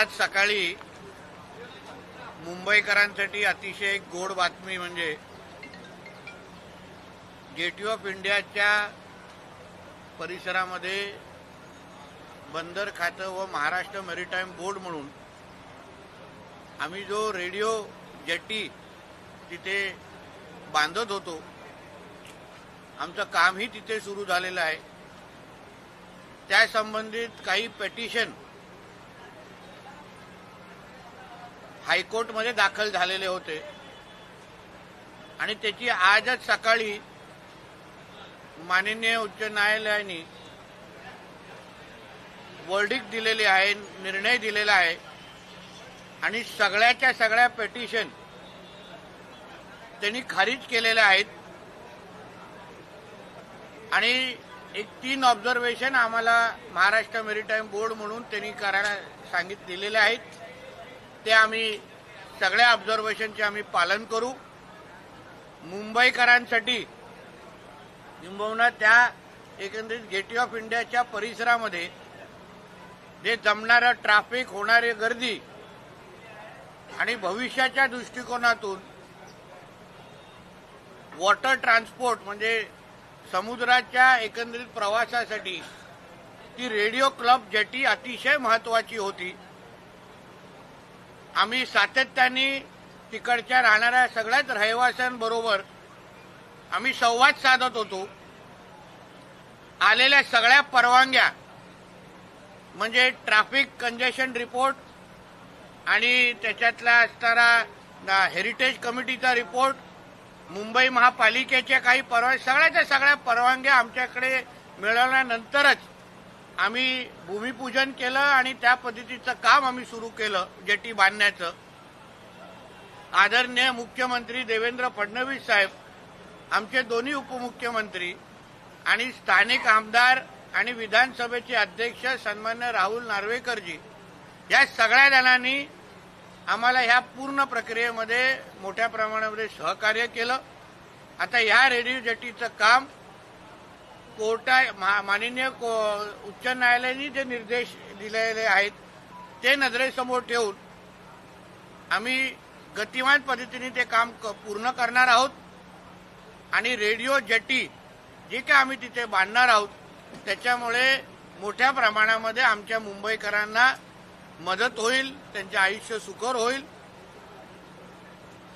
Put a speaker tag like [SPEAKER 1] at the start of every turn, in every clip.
[SPEAKER 1] आत्ताच सकाळी मुंबईकरांसाठी अतिशय गोड बातमी म्हणजे गेटवे ऑफ इंडियाच्या परिसरामध्ये बंदर खातं व महाराष्ट्र मेरीटाईम बोर्ड म्हणून आम्ही जो रेडिओ जेटी तिथे बांधत होतो आमचं कामही तिथे सुरू झालेलं आहे. त्या संबंधित काही पेटिशन हायकोर्टमध्ये दाखल झालेले होते. आणि त्याची आजच सकाळी माननीय उच्च न्यायालयाने वर्डिक दिलेली आहे निर्णय दिलेला आहे. आणि सगळ्याच्या सगळ्या पेटिशन त्यांनी खारिज केलेल्या आहेत. आणि एक तीन ऑब्झर्वेशन आम्हाला महाराष्ट्र मेरीटाईम बोर्ड म्हणून त्यांनी करायला सांगित दिलेले आहेत. ते आम्ही सगळ्या ऑब्झर्वेशनचे आम्ही पालन करू. मुंबईकरांसाठी किंबहुना त्या एकंदरीत गेटवे ऑफ इंडियाच्या परिसरामध्ये जे जमणारं ट्रॅफिक होणारी गर्दी आणि भविष्याच्या दृष्टिकोनातून वॉटर ट्रान्सपोर्ट म्हणजे समुद्राच्या एकंदरीत प्रवासासाठी ती रेडिओ क्लब जेटी अतिशय महत्वाची होती. आम्ही सातत्याने तिकडच्या राहणाऱ्या सगळ्याच रहिवाशांबरोबर आम्ही संवाद साधत होतो. आलेल्या सगळ्या परवानग्या म्हणजे ट्रॅफिक कंजेशन रिपोर्ट आणि त्याच्यातला असणारा हेरिटेज कमिटीचा रिपोर्ट मुंबई महापालिकेच्या काही परवानग्या सगळ्याच्या सगळ्या परवानग्या आमच्याकडे मिळवल्यानंतरच आम्ही भूमिपूजन केलं आणि त्या पद्धतीचं काम आम्ही सुरू केलं जेटी बांधण्याचं. आदरणीय मुख्यमंत्री देवेंद्र फडणवीस साहेब आमचे दोन्ही उपमुख्यमंत्री आणि स्थानिक आमदार आणि विधानसभेचे अध्यक्ष सन्मान्य राहुल नार्वेकरजी या सगळ्या जणांनी आम्हाला ह्या पूर्ण प्रक्रियेमध्ये मोठ्या प्रमाणामध्ये सहकार्य केलं. आता ह्या रेडिओ जेटीचं काम कोर्टा मा- माननीय को- उच्च न्यायालयाने जे निर्देश दिलेले आहेत ते नजरेसमोर ठेवून आम्ही गतिमान पद्धतीने ते काम क- पूर्ण करणार आहोत. आणि रेडिओ जेटी जे काय आम्ही तिथे बांधणार आहोत त्याच्यामुळे मोठ्या प्रमाणामध्ये आमच्या मुंबईकरांना मदत होईल त्यांचे आयुष्य सुकर होईल.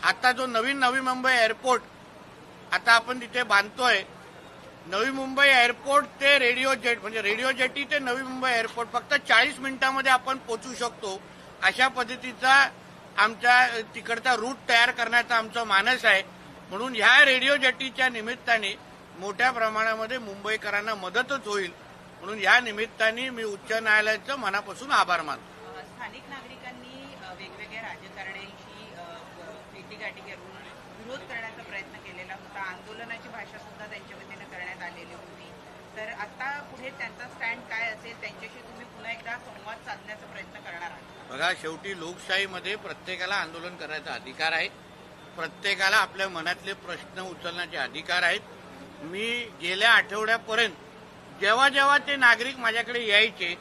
[SPEAKER 1] आता जो नवीन नवी मुंबई एअरपोर्ट आता आपण तिथे बांधतोय नवी मुंबई एअरपोर्ट ते रेडिओ जेट म्हणजे रेडिओ जेटी ते नवी मुंबई एअरपोर्ट फक्त चाळीस मिनिटांमध्ये आपण पोचू शकतो. अशा पद्धतीचा आमच्या तिकडचा रूट तयार करण्याचा आमचा मानस आहे. म्हणून ह्या रेडिओ जेटीच्या निमित्ताने मोठ्या प्रमाणामध्ये मुंबईकरांना मदतच होईल. म्हणून ह्या निमित्ताने मी उच्च न्यायालयाचं मनापासून आभार मानतो.
[SPEAKER 2] स्थानिक नागरिकांनी वेगवेगळ्या राजकारण्यांशी भेटीगाठी करून विरोध करण्याचा प्रयत्न केलेला होता. आंदोलनाची भाषा सुद्धा त्यांच्यामध्ये आलेली होती. तर आता पुढे त्यांचा स्टँड काय असेल त्यांच्याशी तुम्ही पुन्हा एकदा संवाद साधण्याचा प्रयत्न करणार आहात.
[SPEAKER 1] बघा शेवटी लोकशाहीमध्ये प्रत्येकाला आंदोलन करायचा अधिकार आहे. प्रत्येकाला आपल्या मनातले प्रश्न उचलण्याचे अधिकार आहेत. मी गेल्या आठवड्यापर्यंत जेव्हा जेव्हा ते नागरिक माझ्याकडे यायचे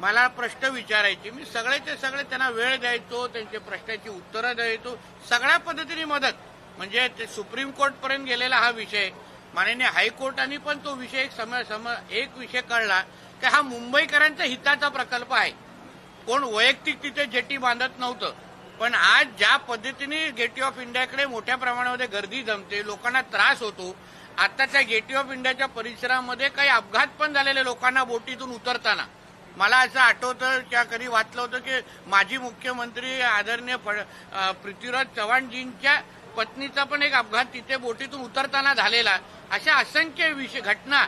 [SPEAKER 1] मला प्रश्न विचारायचे मी सगळ्याचे सगळे त्यांना वेळ द्यायचो त्यांचे प्रश्नाची उत्तरं द्यायचो सगळ्या पद्धतीने मदत. म्हणजे ते सुप्रीम कोर्टपर्यंत गेलेला हा विषय माननीय हायकोर्टाने पण तो विषय एक सम एक विषय कळला की हा मुंबईकरांच्या हिताचा प्रकल्प आहे. कोण वैयक्तिक तिथे जेटी बांधत नव्हतं. पण आज ज्या पद्धतीने गेटवे ऑफ इंडियाकडे मोठ्या प्रमाणामध्ये गर्दी जमते लोकांना त्रास होतो आता त्या गेटवे ऑफ इंडियाच्या परिसरामध्ये काही अपघात पण झालेले लोकांना बोटीतून उतरताना. मला असं आठवतं त्या कधी वाचलं होतं की माजी मुख्यमंत्री आदरणीय फड पृथ्वीराज चव्हाणजींच्या पत्नीचा पण एक अपघात तिथे बोटीतून उतरताना झालेला. अशा असंख्य विषय घटना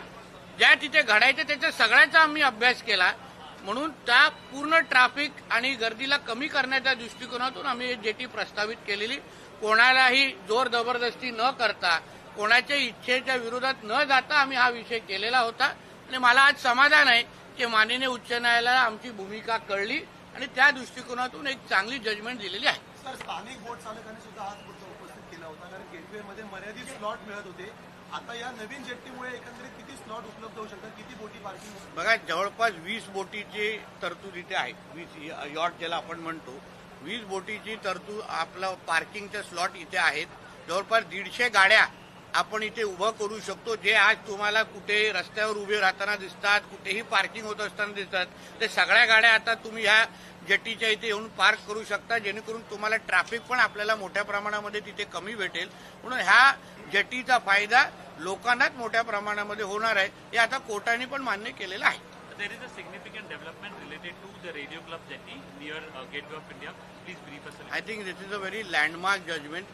[SPEAKER 1] ज्या तिथे घडायच्या त्याच्या सगळ्याचा आम्ही अभ्यास केला. म्हणून त्या पूर्ण ट्रॅफिक आणि गर्दीला कमी करण्याच्या दृष्टिकोनातून आम्ही जेटी प्रस्तावित केलेली. कोणालाही जोर जबरदस्ती न करता कोणाच्या इच्छेच्या विरोधात न जाता आम्ही हा विषय केलेला होता. आणि मला आज समाधान आहे की माननीय उच्च न्यायालयाला आमची भूमिका कळली आणि त्या दृष्टिकोनातून एक चांगली जजमेंट दिलेली आहे.
[SPEAKER 3] गेटवेमध्ये मर्यादित स्लॉट मिळत होते. आता या नवीन जेट्टीमुळे एकंदरीत किती स्लॉट उपलब्ध होऊ शकतात? किती बोटी पार्किंग
[SPEAKER 1] बघा जवळपास वीस बोटीची तरतूद इथे आहे वीस यॉट ज्याला आपण म्हणतो. वीस बोटीची तरतूद आपलं पार्किंगचे स्लॉट इथे आहेत. जवळपास दीडशे गाड्या आपण इथे उभं करू शकतो. जे आज तुम्हाला कुठे रस्त्यावर उभे राहताना दिसतात कुठेही पार्किंग होत असताना दिसतात ते सगळ्या गाड्या आता तुम्ही ह्या जेटीच्या इथे येऊन पार्क करू शकता. जेणेकरून तुम्हाला ट्रॅफिक पण आपल्याला मोठ्या प्रमाणामध्ये तिथे कमी भेटेल. म्हणून ह्या जेटीचा फायदा लोकांनाच मोठ्या प्रमाणामध्ये होणार आहे. हे आता कोर्टाने पण मान्य केलेलं आहे.
[SPEAKER 4] There is a significant development related to the Radio Club jetty near uh, Gateway of India. Please brief us a little.
[SPEAKER 1] I think this is a very landmark judgment.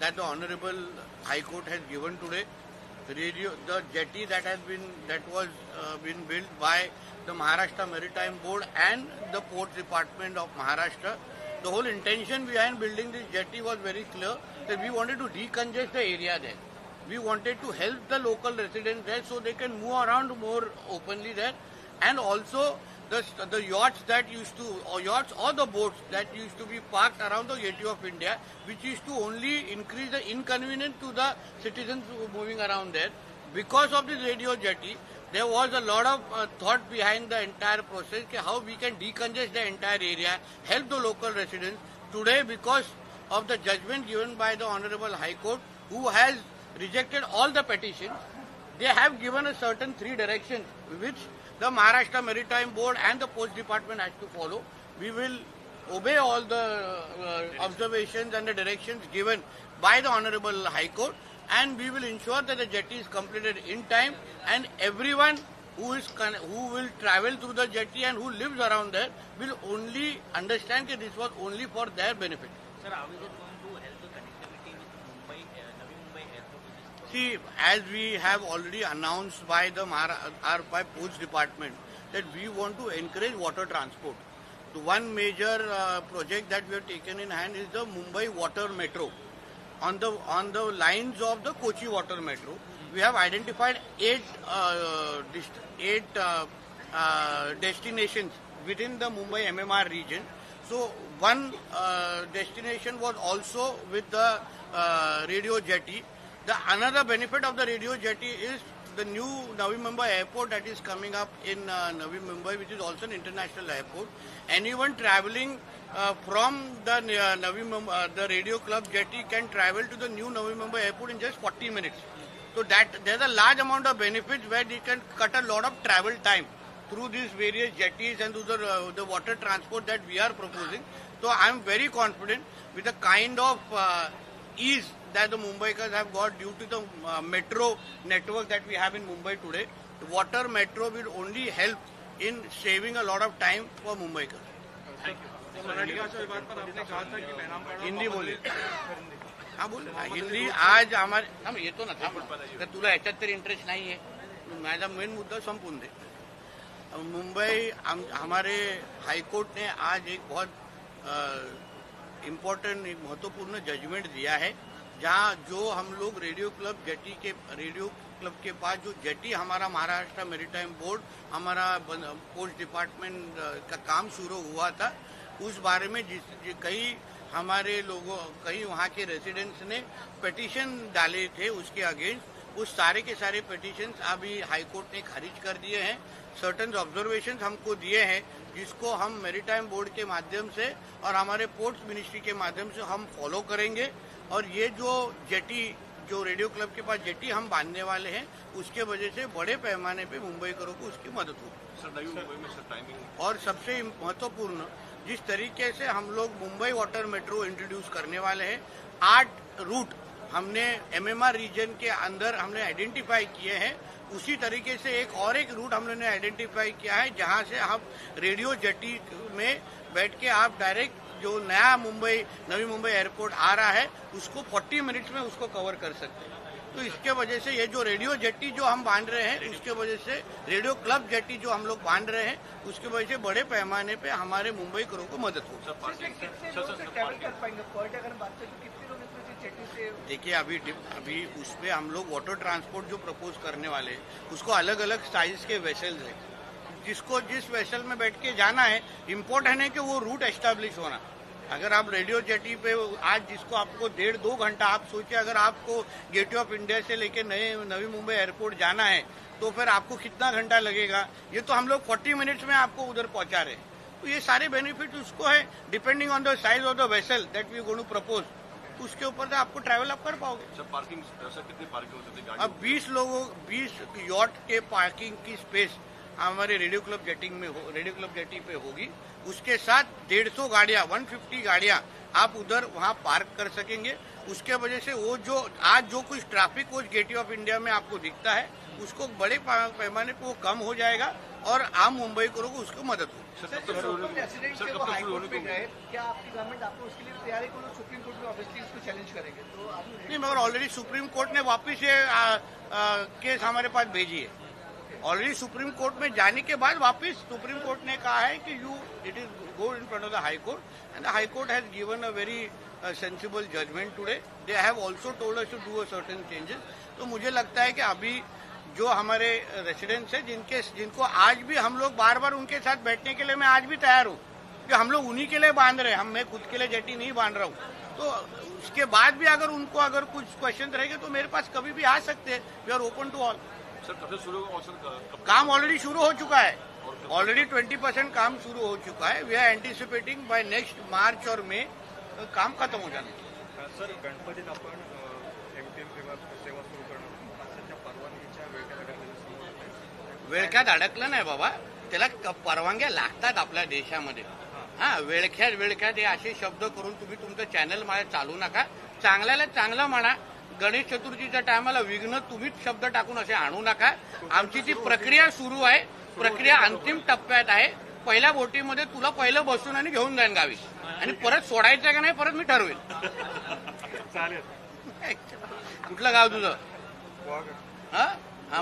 [SPEAKER 1] That the Honorable High Court has given today. Radio, the jetty that has been that was uh, been built by the Maharashtra Maritime Board and the port Department of Maharashtra. The whole intention behind building this jetty was very clear that we wanted to decongest the area there. We wanted to help the local residents there so they can move around more openly there, and also the the yachts that used to or yachts or the boats that used to be parked around the gateway of India, which used to only increase the inconvenience to the citizens moving around there. Because of this radio jetty, there was a lot of uh, thought behind the entire process how we can decongest the entire area, help the local residents. Today, because of the judgment given by the Honorable High Court, who has rejected all the petitions, they have given a certain three directions which the Maharashtra Maritime Board and the Post Department has to follow. We will obey all the uh, observations and the directions given by the Honorable High Court and we will ensure that the jetty is completed in time and everyone who is who will travel through the jetty and who lives around there will only understand that this was only for their benefit.
[SPEAKER 5] Sir, how is it going to help the connectivity with Mumbai, uh, Navi Mumbai airport? which is-
[SPEAKER 1] See, as we have already announced by the our by Ports Department that we want to encourage water transport. The one major uh, project that we have taken in hand is the Mumbai Water Metro. On the on the lines of the Kochi Water Metro, we have identified eight uh, eight uh, uh, destinations within the Mumbai MMR region. So one uh, destination was also with the uh, radio jetty. The another benefit of the radio jetty is the new Navi Mumbai airport that is coming up in uh, Navi Mumbai, which is also an international airport. Anyone traveling uh, from the uh, Navi Mumbai, uh, the Radio Club jetty can travel to the new Navi Mumbai airport in just 40 minutes. So that there's a large amount of benefits where they can cut a lot of travel time through these various jetties and through the, uh, the water transport that we are proposing. So I'm very confident with the kind of uh, ease that the Mumbaikars have got due to the uh, metro network that we have in Mumbai today. The water metro will only help in saving a lot of time for Mumbaikars. Hindi बोले हा बोल. हिंदी आज हमारे थांब येतो ना तर तुला याच्यात तरी इंटरेस्ट नाहीये माझा मेन मुद्दा संपून दे मुंबई हम, हमारे हाईकोर्ट ने आज एक बहुत इम्पोर्टेंट एक महत्त्वपूर्ण जजमेंट दिया है जहाँ जो हम लोग रेडियो क्लब, जेटी के, रेडियो क्लब के पास जो जेटी, हमारा महाराष्ट्र मेरीटाइम बोर्ड, हमारा पोस्ट डिपार्टमेंट का काम शुरू हुआ था। उस बारे में जिस कई हमारे लोगों, कई वहाँ के रेसिडेंट्स ने पटिशन डाले थे उसके अगेंस्ट उस सारे के सारे पिटीशन अभी हाईकोर्ट ने खारिज कर दिए हैं। सर्टन ऑब्जर्वेशन हमको दिए हैं, जिसको हम मेरीटाइम बोर्ड के माध्यम से और हमारे पोर्ट्स मिनिस्ट्री के माध्यम से हम फॉलो करेंगे। और ये जो जेटी जो रेडियो क्लब के पास जेटी हम बांधने वाले हैं उसके वजह से बड़े पैमाने पे मुंबईकरों को उसकी मदद होगी। और सबसे महत्वपूर्ण जिस तरीके से हम लोग मुंबई वाटर मेट्रो इंट्रोड्यूस करने वाले हैं आठ रूट हमने एमएमआर रीजन के अंदर हमने आइडेंटिफाई किए हैं। उसी तरीके से एक और एक रूट हमने आइडेंटिफाई किया है जहाँ से आप रेडियो जेटी में बैठ के आप डायरेक्ट जो नया मुंबई नवी मुंबई एयरपोर्ट आ रहा है उसको 40 मिनट्स में उसको कवर कर सकते हैं। तो इसके वजह से ये जो रेडियो जेट्टी जो हम बाँध रहे हैं उसके वजह से रेडियो क्लब जेट्टी जो हम लोग बाँध रहे हैं उसकी वजह से बड़े पैमाने पे हमारे मुंबई करों को मदद होगी देखिए अभी अभी उस पे हम लोग वाटर ट्रांसपोर्ट जो प्रपोज करने वाले हैं उसको अलग अलग साइज़ के वेसल्स हैं। जिसको जिस वेसल में बैठ के जाना है इम्पोर्टेंट है कि वो रूट एस्टेब्लिश होना। अगर आप रेडियो जेटी पे आज जिसको आपको डेढ़ दो घंटा आप सोचिए अगर आपको गेटवे ऑफ़ इंडिया से लेके नए नवी मुंबई एयरपोर्ट जाना है तो फिर आपको कितना घंटा लगेगा? ये तो हम लोग 40 मिनट्स में आपको उधर पहुँचा रहे हैं। तो ये सारे बेनिफिट उसको है depending on the size of the vessel that we going to propose उसके ऊपर से आपको ट्रैवल आप कर पाओगे।
[SPEAKER 3] सर पार्किंग सर कितनी पार्किंग हो सकती है?
[SPEAKER 1] अब 20 लोगों 20 यॉट के पार्किंग की स्पेस हमारे रेडियो क्लब जेटिंग में हो रेडियो क्लब जेटिंग पे होगी। उसके साथ डेढ़ सौ गाड़िया वन फिफ्टी गाड़िया आप उधर वहाँ पार्क कर सकेंगे। उसके वजह से वो जो आज जो कुछ ट्रैफ़िक वो गेटवे ऑफ़ इंडिया में आपको दिखता है उसको बड़े पैमाने पर वो कम हो जाएगा और आम मुंबई को लोग उसको मदद होगी। नहीं मगर ऑलरेडी सुप्रीम कोर्ट ने वापिस ये केस हमारे पास भेजी है। ऑलरेडी सुप्रीम कोर्ट में जाने के बाद वापस सुप्रीम कोर्ट ने कहा है कि you it is go in front of the high court and the high court has given a very sensible judgement today they have also told us to do a certain changes तो मुझे लगता है कि अभी जो हमारे residents हैं, जिनके, जिनको आज भी हम लोग बार बार उनके साथ बैठने के लिए मैं आज भी तैयार हूँ। कि हम लोग उन्हीं के लिए बाँध रहे हैं। हम, मैं खुद के लिए जेटी नहीं बाँध रहा हूँ। तो उसके बाद भी अगर उनको, अगर कुछ क्वेश्चन रहेंगे तो मेरे पास कभी भी आ सकते हैं। We are open to all
[SPEAKER 3] sir कब से शुरू होगा और सर कब
[SPEAKER 1] काम ऑलरेडी शुरू हो चुका है। ऑलरेडी ट्वेंटी परसेंट काम शुरू हो चुका है। We are anticipating by next March और मे काम खत्म हो जाना। चाहिए.
[SPEAKER 6] सर गणपतीत आपण एम टी एम सेवा सेवा सुरू करणार परवानगीच्या
[SPEAKER 1] वेळख्यात अडकलं नाही बाबा. त्याला परवानग्या लागतात आपल्या देशामध्ये. हा. वेळख्यात वेळख्यात हे असे शब्द करून तुम्ही तुमचं चॅनल मला चालू नका. चांगल्याला चांगलं म्हणा. गणेश चतुर्थीच्या टायमाला विघ्न तुम्हीच शब्द टाकून असे आणू नका. आमची ती प्रक्रिया सुरू आहे प्रक्रिया अंतिम टप्प्यात आहे. पहिल्या बोटीमध्ये तुला पहिलं बसून आणि घेऊन जाईन गावी. आणि परत सोडायचं का नाही परत मी ठरवेल.
[SPEAKER 6] चालेल.
[SPEAKER 1] कुठलं गाव तुझं? हा?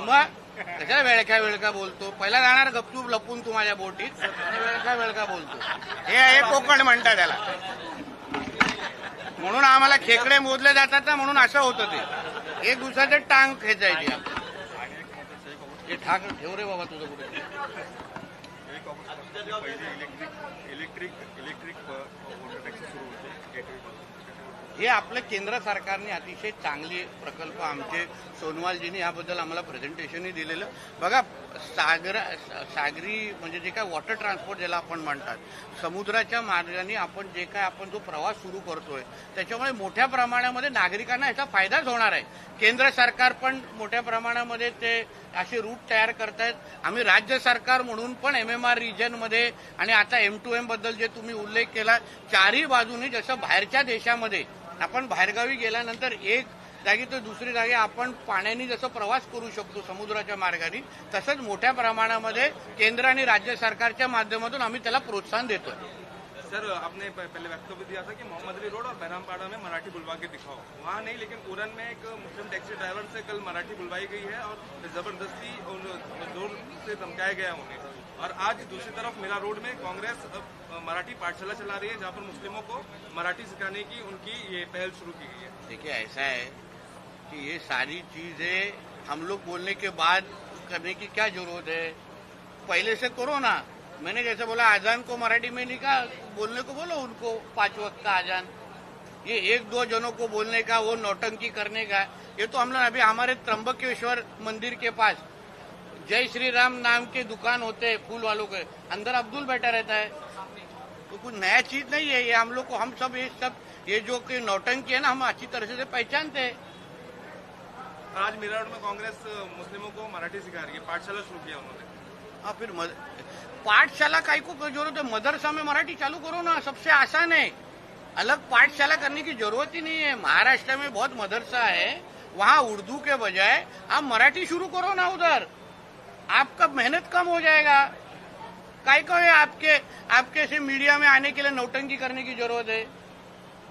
[SPEAKER 1] मग? कशाला वेळका वेळका बोलतो? पहिला जाणार गपचूप लपून तू माझ्या बोटीत. आणि वेळका वेळका बोलतो. हे हे कोकण म्हणतात त्याला. म्हणून आम्हाला खेकडे मोजले जातात ना म्हणून असं होतं ते. एक दुसऱ्याचे टांग खेचायची ते ठाक ठेव रे बाबा तुझं कुठे?
[SPEAKER 6] इलेक्ट्रिक इलेक्ट्रिक
[SPEAKER 1] हे आपलं केंद्र सरकारने अतिशय चांगले प्रकल्प आमचे सोनवालजींनी याबद्दल आम्हाला प्रेझेंटेशनही दिलेलं. बघा सागर सागरी म्हणजे जे काय वॉटर ट्रान्सपोर्ट ज्याला आपण म्हणतात समुद्राच्या मार्गाने आपण जे काय आपण जो प्रवास सुरू करतोय त्याच्यामुळे मोठ्या प्रमाणामध्ये नागरिकांना याचा फायदाच होणार आहे. केंद्र सरकार पण मोठ्या प्रमाणामध्ये ते असे रूट तयार करतायत. आम्ही राज्य सरकार म्हणून पण एम एम आर रिजनमध्ये आणि आता एम टू एमबद्दल जे तुम्ही उल्लेख केला चारही बाजूनी जसं बाहेरच्या देशामध्ये आपण बाहेरगावी गेल्यानंतर एक जागी तर दुसरी जागी आपण पाण्याने जसं प्रवास करू शकतो समुद्राच्या मार्गाने तसंच मोठ्या प्रमाणामध्ये केंद्र आणि राज्य सरकारच्या माध्यमातून आम्ही त्याला प्रोत्साहन देतोय.
[SPEAKER 7] सर आपने पहले वक्तव्य दिया था कि मोहम्मद अली रोड और बहरामपाड़ा में मराठी बुलवा के दिखाओ। वहाँ नहीं लेकिन उरन में एक मुस्लिम टैक्सी ड्राइवर से कल मराठी बुलवाई गई है और ज़बरदस्ती और ज़ोर से धमकाया गया उन्हें। और आज दूसरी तरफ़ मिला रोड में कांग्रेस मराठी पाठशाला चला रही है जहाँ पर मुस्लिमों को मराठी सिखाने की उनकी ये पहल शुरू की गई है।
[SPEAKER 1] देखिए ऐसा है कि ये सारी चीज़ें हम लोग बोलने के बाद करने की क्या ज़रूरत है? पहले से करो ना मैंने जैसे बोला, आजान को मराठी में नहीं कहा बोलने को बोलो उनको, पाँच वक्त का आजान। ये एक दो जनों को बोलने का, वो नौटंकी करने का। ये तो हम लोग अभी हमारे त्र्यंबकेश्वर मंदिर के पास। जय श्री राम नाम के दुकान होते हैं फूल वालों के। अंदर अब्दुल बैठा रहता है। तो कुछ नया चीज़ नहीं है। ये हम लोग को, हम सब, ये सब, ये जो कि नौटंकी है ना, हम अच्छी तरह से पहचानते हैं।
[SPEAKER 7] आज मिला रोड में कांग्रेस मुस्लिमों को मराठी सिखा रही है। पाठशाला शुरू किया उन्होंने।
[SPEAKER 1] हाँ फिर मद... पाठशाला काय को ज़रूरत है मदरसा में मराठी चालू करो ना, सबसे आसान है। अलग पाठशाला करने की ज़रूरत ही नहीं है। महाराष्ट्र में बहुत मदरसा है, वहाँ उर्दू के बजाय आप मराठी शुरू करो ना उधर। आपका मेहनत कम हो जाएगा। काय को है आपके आपके से मीडिया में आने के लिए नौटंकी करने की ज़रूरत है?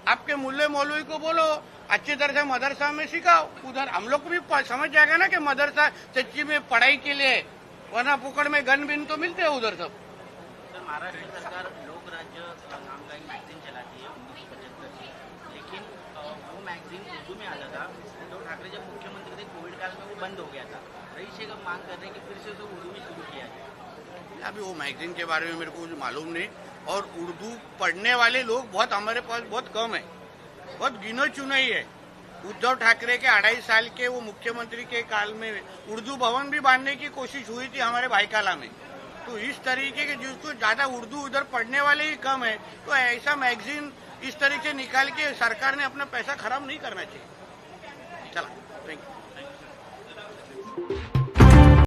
[SPEAKER 1] आपके मुल्ले मौलवी को बोलो अच्छी तरह से मदरसा में सिखाओ। उधर हम लोग को भी समझ जाएगा ना कि मदरसा सच्ची में पढ़ाई के लिए वरना पुकड़ में गन बिन तो मिलते हैं उधर सब।
[SPEAKER 5] सर महाराष्ट्र सरकार लोक राज्य नाम का एक मैगजीन चलाती है उन्नीस सौ पचहत्तर की लेकिन वो मैगजीन उर्दू में आता था उद्धव ठाकरे जब मुख्यमंत्री थे कोविड काल में वो बंद हो गया था। रही शेख अब मांग कर रहे हैं कि फिर से उसे उर्दू में शुरू किया जाए।
[SPEAKER 1] अभी वो मैगजीन के बारे में मेरे को कुछ मालूम नहीं। और उर्दू पढ़ने वाले लोग बहुत हमारे पास बहुत कम है। बहुत गिनो चुनाई ही। उद्धव ठाकरे के अढ़ाई साल के वो मुख्यमंत्री के काल में उर्दू भवन भी बांधने की कोशिश हुई थी हमारे भाईकाला में। तो इस तरीके के जिसको ज़्यादा उर्दू उधर पढ़ने वाले ही कम है तो ऐसा मैगजीन इस तरीके निकाल के सरकार ने अपना पैसा खराब नहीं करना चाहिए। चला थैंक यू